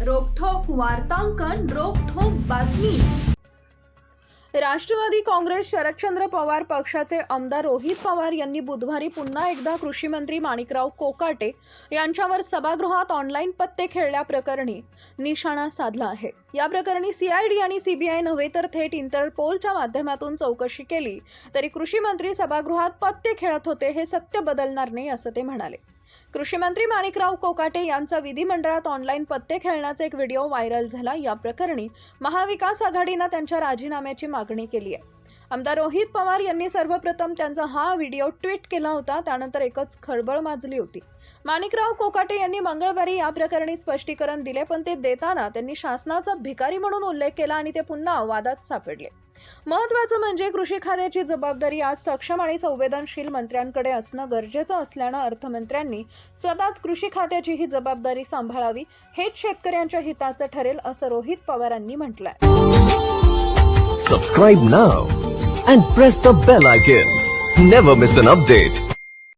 वार्तांकन रोखोक बातमी. राष्ट्रवादी काँग्रेस शरदचंद्र पवार पक्षाचे आमदार रोहित पवार यांनी बुधवारी पुन्हा एकदा कृषी मंत्री माणिकराव कोकाटे यांच्यावर सभागृहात ऑनलाईन पत्ते खेळल्याप्रकरणी निशाणा साधला आहे. या प्रकरणी सीआयडी आणि सीबीआय नव्हे तर थेट इंटरपोलच्या माध्यमातून चौकशी केली. तरी कृषी मंत्री सभागृहात पत्ते खेळत होते हे सत्य बदलणार नाही असं ते म्हणाले. कृषीमंत्री माणिकराव कोकाटे यांचा विधिमंडळात ऑनलाईन पत्ते खेळण्याचा एक व्हिडिओ व्हायरल झाला. या प्रकरणी महाविकास आघाडीनं त्यांच्या राजीनाम्याची मागणी केली आहे. आमदार रोहित पवार यांनी सर्वप्रथम त्यांचा हा व्हिडिओ ट्विट केला होता. त्यानंतर एकच खळबळ माजली होती. माणिकराव कोकाटे यांनी मंगळवारी या प्रकरणी स्पष्टीकरण दिले पण ते देताना त्यांनी शासनाचा भिकारी म्हणून उल्लेख केला आणि ते पुन्हा वादात सापडले. महत्वाचं म्हणजे कृषी खात्याची जबाबदारी आज सक्षम आणि संवेदनशील मंत्र्यांकडे असणं गरजेचं असल्यानं अर्थमंत्र्यांनी स्वतःच कृषी खात्याची ही जबाबदारी सांभाळावी हेच शेतकऱ्यांच्या हिताचं ठरेल असं रोहित पवारांनी म्हटलंय. Subscribe now and press the bell icon never miss an update